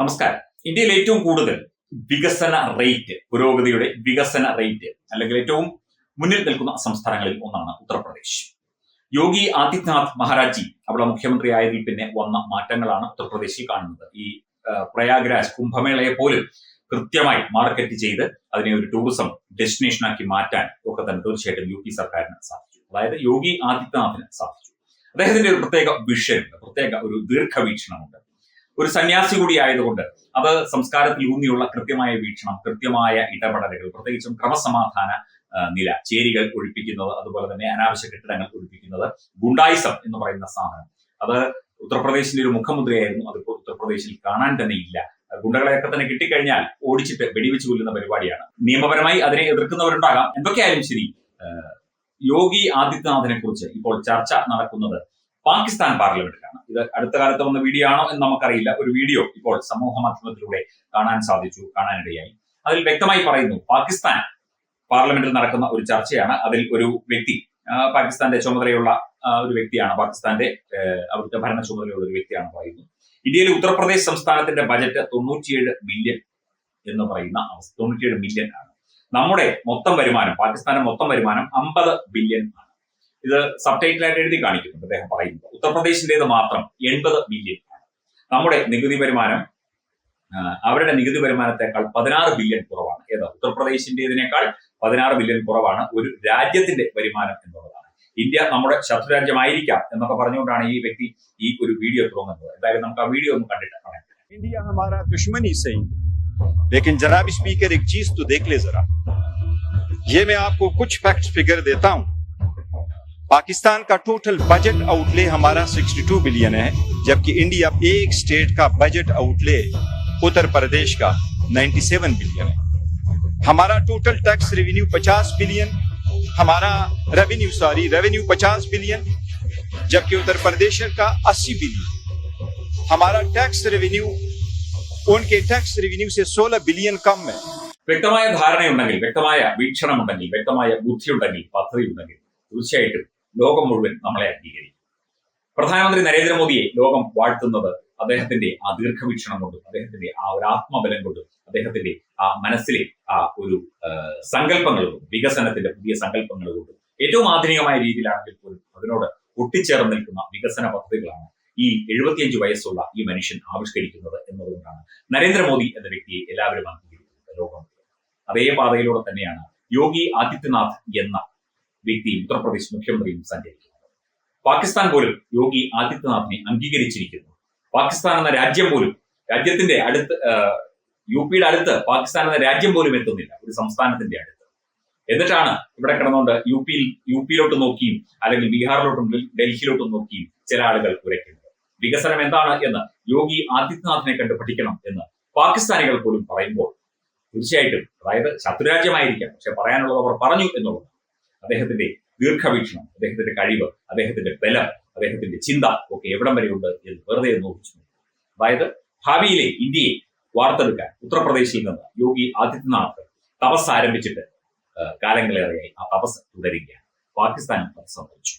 നമസ്കാരം. ഇന്ത്യയിൽ ഏറ്റവും കൂടുതൽ വികസന റേറ്റ് പുരോഗതിയുടെ വികസന റേറ്റ് അല്ലെങ്കിൽ ഏറ്റവും മുന്നിൽ നിൽക്കുന്ന സംസ്ഥാനങ്ങളിൽ ഒന്നാണ് ഉത്തർപ്രദേശ്. യോഗി ആദിത്യനാഥ് മഹാരാജി അവിടെ മുഖ്യമന്ത്രി ആയതിൽ പിന്നെ വന്ന മാറ്റങ്ങളാണ് ഉത്തർപ്രദേശിൽ കാണുന്നത്. ഈ പ്രയാഗ്രാജ് കുംഭമേളയെ പോലും കൃത്യമായി മാർക്കറ്റ് ചെയ്ത് അതിനെ ഒരു ടൂറിസം ഡെസ്റ്റിനേഷനാക്കി മാറ്റാൻ ഒക്കെ തന്നെ തീർച്ചയായിട്ടും യു പി സർക്കാരിന് സാധിച്ചു. അതായത് യോഗി ആദിത്യനാഥിന് സാധിച്ചു. അദ്ദേഹത്തിന്റെ ഒരു പ്രത്യേക വിഷയമുണ്ട് പ്രത്യേക ഒരു ദീർഘവീക്ഷണമുണ്ട്. ഒരു സന്യാസി കൂടി ആയതുകൊണ്ട് അത് സംസ്കാരത്തിൽ ഊന്നിയുള്ള കൃത്യമായ വീക്ഷണം കൃത്യമായ ഇടപെടലുകൾ പ്രത്യേകിച്ചും ക്രമസമാധാന നില ചേരികൾ ഒഴിപ്പിക്കുന്നത് അതുപോലെ തന്നെ അനാവശ്യ കെട്ടിടങ്ങൾ ഒഴിപ്പിക്കുന്നത് ഗുണ്ടായിസം എന്ന് പറയുന്ന സാധനം. അത് ഉത്തർപ്രദേശിന്റെ ഒരു മുഖമുദ്രയായിരുന്നു. അതിപ്പോൾ ഉത്തർപ്രദേശിൽ കാണാൻ തന്നെ ഇല്ല. ഗുണ്ടകളെയൊക്കെ തന്നെ കിട്ടിക്കഴിഞ്ഞാൽ ഓടിച്ചിട്ട് വെടിവെച്ച് കൊല്ലുന്ന പരിപാടിയാണ്. നിയമപരമായി അതിനെ എതിർക്കുന്നവരുണ്ടാകാം. എന്തൊക്കെയായാലും ശരി യോഗി ആദിത്യനാഥിനെ കുറിച്ച് ഇപ്പോൾ ചർച്ച നടക്കുന്നത് പാകിസ്ഥാൻ പാർലമെന്റിലാണ് ഇത് അടുത്ത കാലത്ത് വന്ന വീഡിയോ ആണോ എന്ന് നമുക്കറിയില്ല. ഒരു വീഡിയോ ഇപ്പോൾ സമൂഹ മാധ്യമത്തിലൂടെ കാണാൻ സാധിച്ചു കാണാനിടയായി. അതിൽ വ്യക്തമായി പറയുന്നു പാകിസ്ഥാൻ പാർലമെന്റിൽ നടക്കുന്ന ഒരു ചർച്ചയാണ്. അതിൽ ഒരു വ്യക്തി പാകിസ്ഥാന്റെ ചുമതലയുള്ള ഒരു വ്യക്തിയാണ്. പാകിസ്ഥാന്റെ അവരുടെ ഭരണ ചുമതലയുള്ള ഒരു വ്യക്തിയാണ് പറയുന്നത്. ഇന്ത്യയിലെ ഉത്തർപ്രദേശ് സംസ്ഥാനത്തിന്റെ ബജറ്റ് തൊണ്ണൂറ്റിയേഴ് ബില്യൺ എന്ന് പറയുന്ന തൊണ്ണൂറ്റിയേഴ് ബില്യൺ ആണ്. നമ്മുടെ മൊത്തം വരുമാനം പാകിസ്ഥാന്റെ മൊത്തം വരുമാനം അമ്പത് ബില്യൺ ആണ്. ഇത് സബ് ടൈറ്റിലായിട്ട് എഴുതി കാണിക്കുന്നുണ്ട് അദ്ദേഹം പറയുന്നത് ഉത്തർപ്രദേശിന്റേത് മാത്രം എൺപത് ബില്യൺ ആണ് നമ്മുടെ നികുതി വരുമാനം ആ, അവരുടെ നികുതി വരുമാനത്തെക്കാൾ പതിനാറ് ബില്യൺ കുറവാണ് ഏതാ ഉത്തർപ്രദേശിന്റേതിനേക്കാൾ പതിനാറ് ബില്യൺ കുറവാണ് ഒരു രാജ്യത്തിന്റെ വരുമാനം എന്നുള്ളതാണ് ഇന്ത്യ നമ്മുടെ ശത്രുരാജ്യമായിരിക്കാം എന്നൊക്കെ പറഞ്ഞുകൊണ്ടാണ് ഈ വ്യക്തി ഈ ഒരു വീഡിയോ തുടങ്ങുന്നത് എന്തായാലും നമുക്ക് ആ വീഡിയോ ഒന്ന് കണ്ടിട്ട് പറയാം इंडिया हमारा दुश्मन ही सही लेकिन जनाब स्पीकर एक चीज तो देख ले जरा ये मैं आपको कुछ फैक्ट फिगर देता हूं पाकिस्तान का टोटल बजट आउटले हमारा 62 बिलियन है जबकि इंडिया एक स्टेट का बजट आउटले उत्तर प्रदेश का 97 बिलियन है हमारा टोटल टैक्स रेवेन्यू 50 बिलियन हमारा रेवेन्यू सॉरी रेवेन्यू 50 बिलियन जबकि उत्तर प्रदेश का 80 बिलियन हमारा टैक्स रेवेन्यू उनके टैक्स रेवेन्यू से 16 बिलियन कम है വ്യക്തമായ ധാരണയുണ്ടെങ്കിൽ വ്യക്തമായ വീക്ഷണമുണ്ടെങ്കിൽ വ്യക്തമായ ബുദ്ധിയുണ്ടെങ്കിൽ പദ്ധതിയുണ്ടെങ്കിൽ തീർച്ചയായിട്ടും ലോകം മുഴുവൻ നമ്മളെ അംഗീകരിക്കും. പ്രധാനമന്ത്രി നരേന്ദ്രമോദിയെ ലോകം വാഴ്ത്തുന്നത് അദ്ദേഹത്തിന്റെ ആ ദീർഘവീക്ഷണം കൊണ്ടും അദ്ദേഹത്തിന്റെ ആ ഒരു ആത്മബലം കൊണ്ടും അദ്ദേഹത്തിന്റെ ആ മനസ്സിലെ ആ ഒരു സങ്കല്പങ്ങൾ കൊണ്ടും വികസനത്തിന്റെ പുതിയ സങ്കല്പങ്ങൾ കൊണ്ടും ഏറ്റവും ആധുനികമായ രീതിയിലാണെങ്കിൽ പോലും അതിനോട് ഒട്ടിച്ചേർന്ന് നിൽക്കുന്ന വികസന പദ്ധതികളാണ് ഈ എഴുപത്തിയഞ്ച് വയസ്സുള്ള ഈ മനുഷ്യൻ ആവിഷ്കരിക്കുന്നത് എന്നതുകൊണ്ടാണ് നരേന്ദ്രമോദി എന്ന വ്യക്തിയെ എല്ലാവരും അംഗീകരിക്കുന്നത്. ലോകം അതേ പാതയിലൂടെ തന്നെയാണ് യോഗി ആദിത്യനാഥ് എന്ന വ്യക്തിയും ഉത്തർപ്രദേശ് മുഖ്യമന്ത്രിയും സഞ്ചരിക്കുന്നത് പാകിസ്ഥാൻ പോലും യോഗി ആദിത്യനാഥിനെ അംഗീകരിച്ചിരിക്കുന്നു. പാകിസ്ഥാൻ എന്ന രാജ്യം പോലും രാജ്യത്തിന്റെ അടുത്ത് യു പിയുടെ അടുത്ത് പാകിസ്ഥാൻ എന്ന രാജ്യം പോലും എത്തുന്നില്ല. ഒരു സംസ്ഥാനത്തിന്റെ അടുത്ത്. എന്നിട്ടാണ് ഇവിടെ കിടന്നുകൊണ്ട് യു പിയിൽ യു പിയിലോട്ട് നോക്കിയും അല്ലെങ്കിൽ ബീഹാറിലോട്ടും ഡൽ- ഡൽഹിയിലോട്ടും നോക്കിയും ചില ആളുകൾ ഉരയ്ക്കുന്നത്. വികസനം എന്താണ് എന്ന് യോഗി ആദിത്യനാഥിനെ കണ്ട് പഠിക്കണം എന്ന് പാകിസ്ഥാനികൾ പോലും പറയുമ്പോൾ തീർച്ചയായിട്ടും അതായത് ശത്രുരാജ്യമായിരിക്കാം. പക്ഷെ പറയാനുള്ളത് അവർ പറഞ്ഞു എന്നുള്ളത് അദ്ദേഹത്തിന്റെ ദീർഘവീക്ഷണം അദ്ദേഹത്തിന്റെ കഴിവ് അദ്ദേഹത്തിന്റെ ബലം അദ്ദേഹത്തിന്റെ ചിന്ത ഒക്കെ എവിടം വരെയുണ്ട് എന്ന് വെറുതെ നോക്കിച്ചു. അതായത് ഭാവിയിലെ ഇന്ത്യയെ വാർത്തെടുക്കാൻ ഉത്തർപ്രദേശിൽ നിന്ന് യോഗി ആദിത്യനാഥ് തപസ് ആരംഭിച്ചിട്ട് കാലങ്ങളേറെയായി ആ തപസ് തുടരുകയാണ് പാകിസ്ഥാൻ തപസ് സംഭവിച്ചു